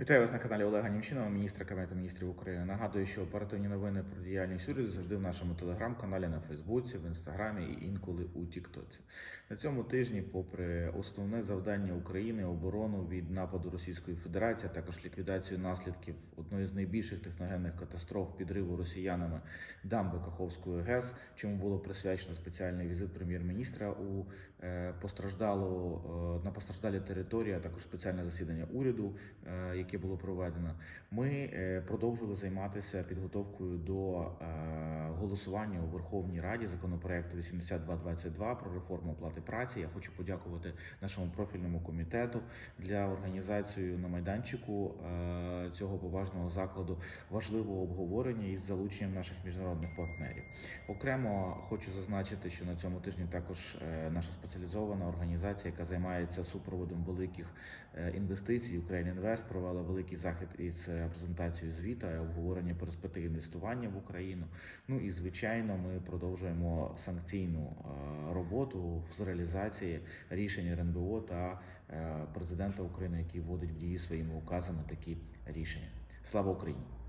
Вітаю вас на каналі Олега Німчинова, міністра Кабінету міністрів України. Нагадую, що оперативні новини про діяльність уряду завжди в нашому телеграм-каналі на Фейсбуці, в інстаграмі і інколи у Тіктоці. На цьому тижні, попри основне завдання України оборону від нападу Російської Федерації, а також ліквідацію наслідків одної з найбільших техногенних катастроф підриву росіянами дамби Каховської ГЕС, чому було присвячено спеціальний візит прем'єр-міністра у е, постраждалу е, на постраждалі території, а також спеціальне засідання уряду, е, яке було проведено. Ми е, продовжили займатися підготовкою до е, голосування у Верховній Раді законопроекту 8222 про реформу оплати праці. Я хочу подякувати нашому профільному комітету для організації на майданчику е, цього поважного закладу важливого обговорення із залученням наших міжнародних партнерів. Окремо хочу зазначити, що на цьому тижні також наша спеціалізована організація, яка займається супроводом великих інвестицій, Ukraine Invest, провела великий захід із е, презентацією звіта обговорення перспектив інвестування в Україну. Ну і звичайно, ми продовжуємо санкційну е, роботу з реалізації рішень РНБО та е, президента України, який вводить в дії своїми указами такі рішення. Слава Україні!